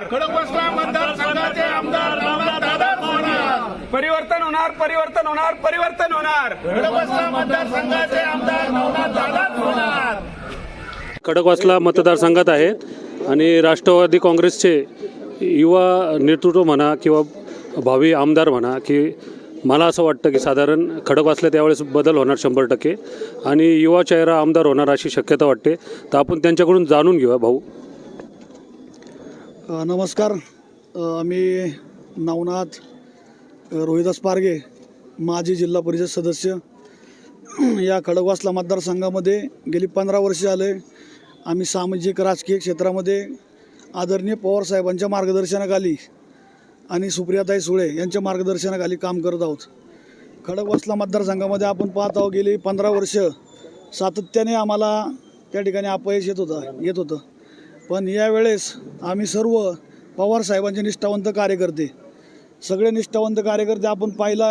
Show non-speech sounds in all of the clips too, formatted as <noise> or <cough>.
होणार खडकवासला मतदारसंघाचे आमदार नवनाथ दादाच होणार परिवर्तन होणार परिवर्तन होणार परिवर्तन होणार. खडकवासला मतदारसंघाचे आमदार नवनाथ दादाच होणार खडकवासला मतदारसंघात आहेत आणि राष्ट्रवादी काँग्रेसचे युवा नेतृत्व म्हणा किंवा भावी आमदार म्हणा की मला असं वाटतं की साधारण खडकवासला त्यावेळेस बदल होणार शंभर टक्के आणि युवा चेहरा आमदार होणार अशी शक्यता वाटते. तर आपण त्यांच्याकडून जाणून घेऊया भाऊ. नमस्कार. आम्ही मी नवनाथ रोहिदास पारगे माजी जिल्हा परिषद सदस्य <clears throat> या खडकवासला मतदारसंघामध्ये गेली पंधरा वर्षे आले आम्ही सामाजिक राजकीय क्षेत्रामध्ये आदरणीय पवारसाहेबांच्या मार्गदर्शनाखाली आणि सुप्रियाताई सुळे यांच्या मार्गदर्शनाखाली काम करत आहोत. खडकवासला मतदारसंघामध्ये आपण पाहत आहोत गेली पंधरा वर्ष सातत्याने आम्हाला त्या ठिकाणी अपयश येत होतं येत होतं. पण यावेळेस आम्ही सर्व पवार साहेबांचे निष्ठावंत कार्यकर्ते सगळे निष्ठावंत कार्यकर्ते आपण पाहिला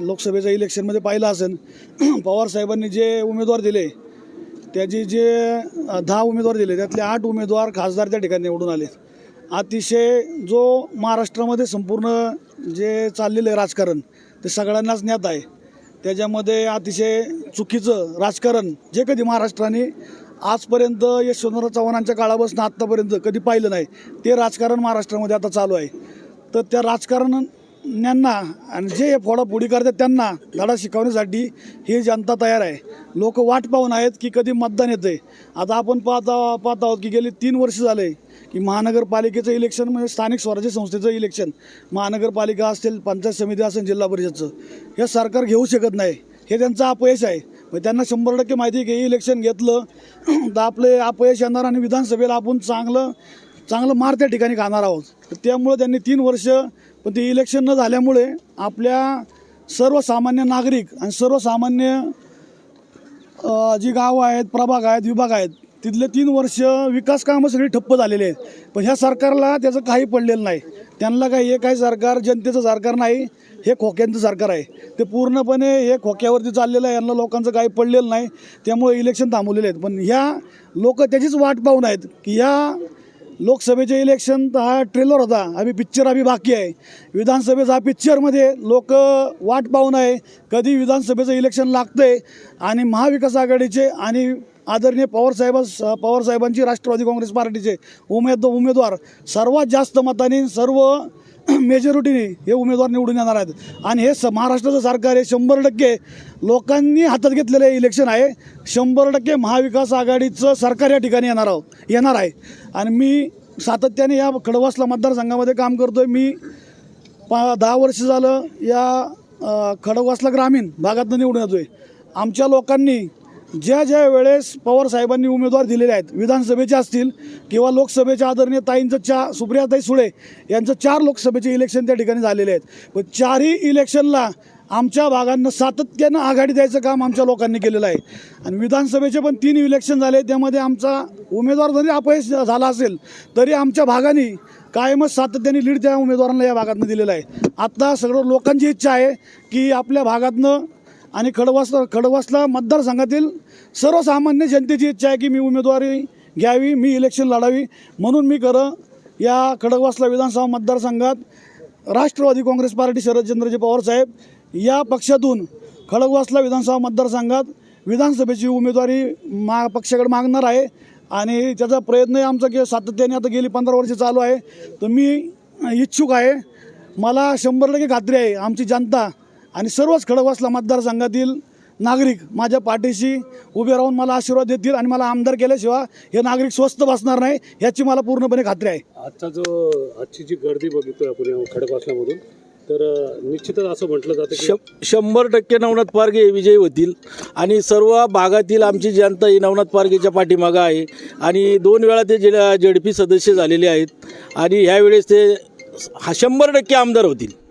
लोकसभेच्या इलेक्शनमध्ये पाहिलं असेल. <clears throat> पवार साहेबांनी जे उमेदवार दिले त्याचे जे दहा उमेदवार दिले त्यातले आठ उमेदवार खासदार त्या ठिकाणी निवडून आले. अतिशय जो महाराष्ट्रामध्ये संपूर्ण जे चाललेलं आहे राजकारण ते सगळ्यांनाच ज्ञात आहे. त्याच्यामध्ये अतिशय चुकीचं राजकारण जे कधी महाराष्ट्राने आजपर्यंत यशवंतराव चव्हाणांच्या काळापासून आत्तापर्यंत कधी पाहिलं नाही. ते राजकारण महाराष्ट्रामध्ये आता चालू आहे. तर त्या राजकारण्यांना आणि जे हे फोडाफोडी करतात त्यांना धडा शिकवण्यासाठी ही जनता तयार आहे. लोक वाट पाहून आहेत की कधी मतदान येते आता आपण पाहता पाहत आहोत की गेली तीन वर्ष झाले की महानगरपालिकेचं इलेक्शन म्हणजे स्थानिक स्वराज्य संस्थेचं इलेक्शन. महानगरपालिका असेल पंचायत समिती असेल जिल्हा परिषदचं. हे सरकार घेऊ शकत नाही. हे त्यांचं अपयश आहे. मग त्यांना शंभर टक्के माहिती आहे की इलेक्शन घेतलं <clears throat> तर आपले अपयश येणार आणि विधानसभेला आपण चांगलं चांगलं मार त्या ठिकाणी खाणार आहोत. तर त्यामुळं त्यांनी तीन वर्ष पण ते इलेक्शन न झाल्यामुळे आपल्या सर्वसामान्य नागरिक आणि सर्वसामान्य जी गावं आहेत प्रभाग आहेत विभाग आहेत तिथले तीन वर्ष विकास कामं सगळी ठप्प झालेली आहेत. पण ह्या सरकारला त्याचं काही पडलेलं नाही. त्यांना काही हे काही सरकार जनतेचं सरकार नाही हे खोक्यांचं सरकार आहे. ते पूर्णपणे हे खोक्यावरती चाललेलं आहे. यांना लोकांचं काही पडलेलं नाही. त्यामुळे इलेक्शन थांबवलेले आहेत. पण ह्या लोक त्याचीच वाट पाहून आहेत की ह्या लोकसभेचे इलेक्शन हा ट्रेलर होता. आम्ही पिक्चर आम्ही बाकी आहे. विधानसभेचा पिक्चरमध्ये लोक वाट पाहून आहे. कधी विधानसभेचं इलेक्शन लागतं आहे आणि महाविकास आघाडीचे आणि आदरणीय पवारसाहेब पवारसाहेबांची राष्ट्रवादी काँग्रेस पार्टीचे उमेद उमेदवार सर्वात जास्त मताने सर्व <clears throat> मेजॉरिटीने हे उमेदवार निवडून येणार आहेत. आणि हे स महाराष्ट्राचं सरकार हे शंभर टक्के लोकांनी हातात घेतलेलं इलेक्शन आहे. शंभर टक्के महाविकास आघाडीचं सरकार या ठिकाणी येणार आहोत येणार आहे. आणि मी सातत्याने या खडवासला मतदारसंघामध्ये काम करतो आहे मी पा दहा वर्ष झालं या खडवासला ग्रामीण भागातनं निवडून येतो आहे आमच्या लोकांनी ज्या ज्या वेळेस पवार साहेबांनी उमेदवार दिलेले आहेत विधानसभेचे असतील किंवा लोकसभेच्या आदरणीय ताईंचं चा सुप्रियाताई सुळे यांचं चार लोकसभेचे इलेक्शन त्या ठिकाणी झालेले आहेत. पण चारही इलेक्शनला आमच्या भागांना सातत्यानं आघाडी द्यायचं काम आमच्या लोकांनी केलेलं आहे. आणि विधानसभेचे पण तीन इलेक्शन झाले त्यामध्ये आमचा उमेदवार जरी अपयश झाला असेल तरी आमच्या भागाने कायमच सातत्याने लीड त्या उमेदवारांना या भागातनं दिलेलं आहे. आत्ता सगळं लोकांची इच्छा आहे की आपल्या भागातनं आणि खडवासला खडवासला मतदारसंघातील सर्वसामान्य जनतेची इच्छा आहे की मी उमेदवारी घ्यावी मी इलेक्शन लढावी. म्हणून मी खरं या खडकवासला विधानसभा मतदारसंघात राष्ट्रवादी काँग्रेस पार्टी शरदचंद्रजी पवार साहेब या पक्षातून खडकवासला विधानसभा मतदारसंघात विधानसभेची उमेदवारी मा पक्षाकडे मागणार आहे. आणि त्याचा प्रयत्न आमचा की सातत्याने आता गेली पंधरा वर्ष चालू आहे. तर मी इच्छुक आहे. मला शंभर टक्के खात्री आहे. आमची जनता आणि सर्वच खडकवासला मतदारसंघातील नागरिक माझ्या पाठीशी उभे राहून मला आशीर्वाद देतील आणि मला आमदार केल्याशिवाय हे नागरिक स्वस्त बसणार नाही याची मला पूर्णपणे खात्री आहे. आजचा जो आजची जी गर्दी बघितोय आपण या खडकवासल्यामधून तर निश्चितच असं म्हटलं जातं की श- शंभर टक्के नवनाथ पारगे हे विजयी होतील. आणि सर्व भागातील आमची जनता ही नवनाथ पारगेच्या पाठीमागं आहे. आणि दोन वेळा ते जे जेडपी सदस्य झालेले आहेत. आणि ह्यावेळेस ते हा शंभर टक्के आमदार होतील.